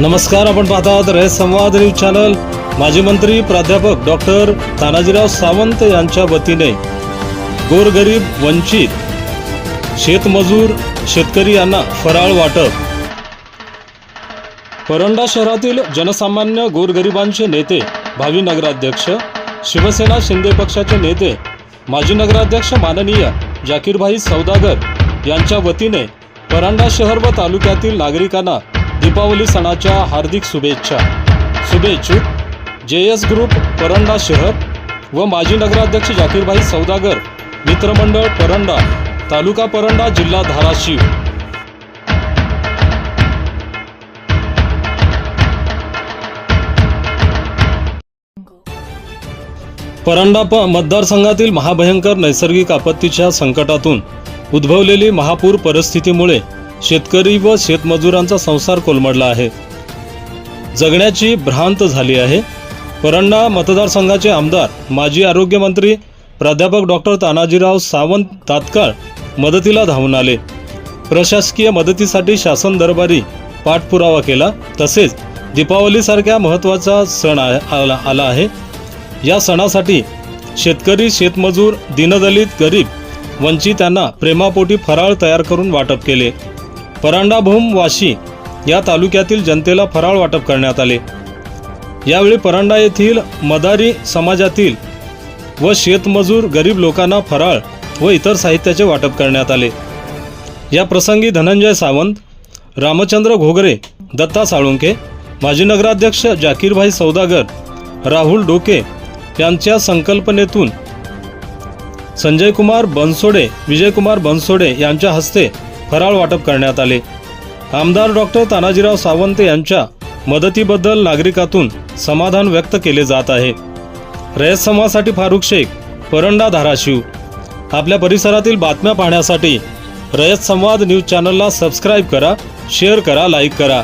नमस्कार आपण पाहता आहात रयत संवाद न्यूज चॅनल. माजी मंत्री प्राध्यापक डॉक्टर तानाजीराव सावंत यांच्या वतीने गोरगरीब वंचित शेतमजूर शेतकरी यांना फराळ वाटप. परंडा शहरातील जनसामान्य गोरगरिबांचे नेते भावी नगराध्यक्ष शिवसेना शिंदे पक्षाचे नेते माजी नगराध्यक्ष माननीय जाकीरभाई सौदागर यांच्या वतीने परांडा शहर व तालुक्यातील नागरिकांना दीपावली सणाच्या हार्दिक शुभेच्छा. शुभेच्छुक जे एस ग्रुप परंडा शहर व माजी नगराध्यक्ष जाकीरभाई सौदागर मित्रमंडळ परंडा तालुका परंडा जिल्हा धाराशिव. परंडा प मतदारसंघातील महाभयंकर नैसर्गिक आपत्तीच्या संकटातून उद्भवलेली महापूर परिस्थितीमुळे शेतकरी व शेतमजुरांचा संसार कोलमडला आहे. जगण्याची भ्रांत झाली आहे. परंडा मतदारसंघाचे आमदार माजी आरोग्यमंत्री प्राध्यापक डॉक्टर तानाजीराव सावंत तात्काळ मदतीला धावून आले. प्रशासकीय मदतीसाठी शासन दरबारी पाठपुरावा केला. तसेच दीपावलीसारख्या महत्त्वाचा सण आला आला आहे. या सणासाठी शेतकरी शेतमजूर दीनदलित गरीब वंचित यांना प्रेमापोटी फराळ तयार करून वाटप केले. परांडाभूम वाशी या तालुक्यातील जनतेला फराळ वाटप करण्यात आले. यावेळी परांडा येथील मदारी समाजातील व शेतमजूर गरीब लोकांना फराळ व इतर साहित्याचे वाटप करण्यात आले. या प्रसंगी धनंजय सावंत रामचंद्र घोगरे दत्ता साळुंके माजी नगराध्यक्ष जाकीरभाई सौदागर राहुल डोके यांच्या संकल्पनेतून संजय कुमार बनसोडे विजयकुमार बनसोडे यांच्या हस्ते फराळ वाटप करण्यात आले. आमदार डॉक्टर तानाजीराव सावंत यांच्या मदतीबद्दल नागरिकातून समाधान व्यक्त केले जात आहे. रयत समाजासाठी फारुख शेख परंडा धाराशिव. आपल्या परिसरातील बातम्या पाहण्यासाठी रयत संवाद न्यूज चॅनलला सबस्क्राईब करा शेअर करा लाईक करा.